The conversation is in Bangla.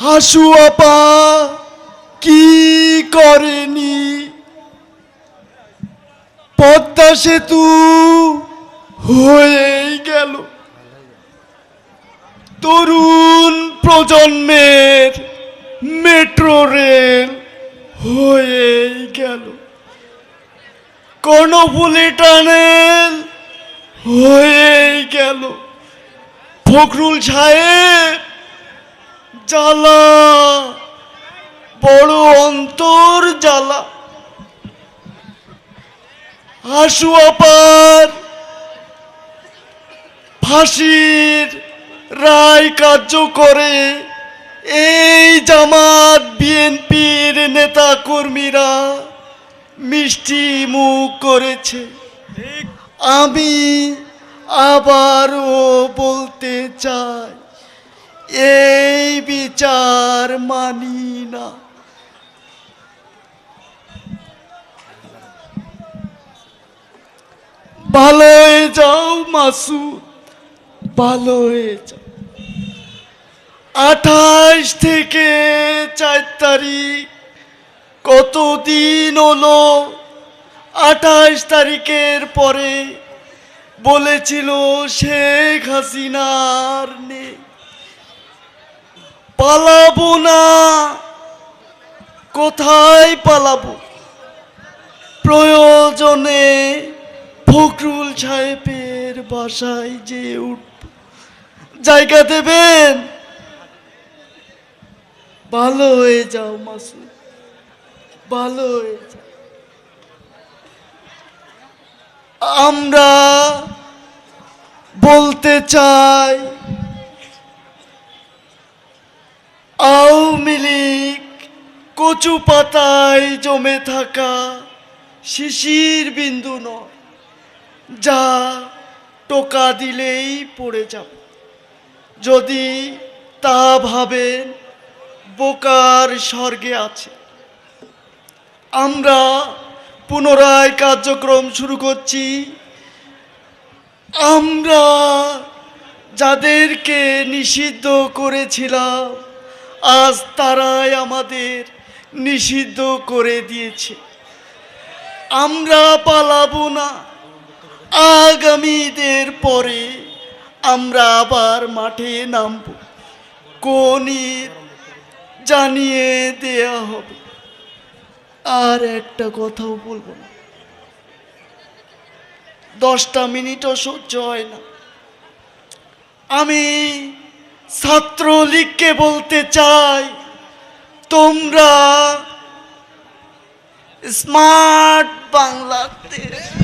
হাসু আপা, কি করেনি? পদ্মা সেতু হয়েই গেল। তরুণ প্রজন্মের মেট্রো রেল হয়েই গেল। কর্ণফুলি টানেল হয়েই গেল। ফখরুল সাহেব জ্বালা, বড় অন্তর জ্বালা। হাসু আপার ফাঁসির রায় কার্য করে এই জামাত বিএনপির নেতা কর্মীরা মিষ্টি মুখ করেছে। আমি আবারও বলতে চাই এই বিচার মানি না। ভালো হয়ে যাও মাসুদ ভালো হয়ে যাও। আঠাশ থেকে চার তারিখ কতদিন হলো? আঠাশ তারিখের পরে বলেছিল শেখ হাসিনার নেই। পালাবো না। কোথায় পালাবো? প্রয়োজনে ফখরুল সাহেবের বাসায় যে উঠব। জায়গা দেবেন? ভালো হয়ে যাও, মাসুদ। ভালো হয়ে যাও। আমরা বলতে চাই কচু পাতায় জমে থাকা শিশির বিন্দু নয়, যা টোকা দিলেই পড়ে যাব। যদি তা ভাবেন, বোকার স্বর্গে আছে। আমরা পুনরায় কার্যক্রম শুরু করছি। আমরা যাদেরকে নিষিদ্ধ করেছিলাম, আজ তারাই আমাদের নিষিদ্ধ করে দিয়েছে। আমরা পালাবো না। আগামীদের পরে আমরা আবার মাঠে নামব। কোন জানিয়ে দেয়া হবে। আর একটা কথাও বলব না। দশটা মিনিটও সহ্য হয় না। আমি ছাত্রলীগকে বলতে চাই তোমরা স্মার্ট বাংলাদেশ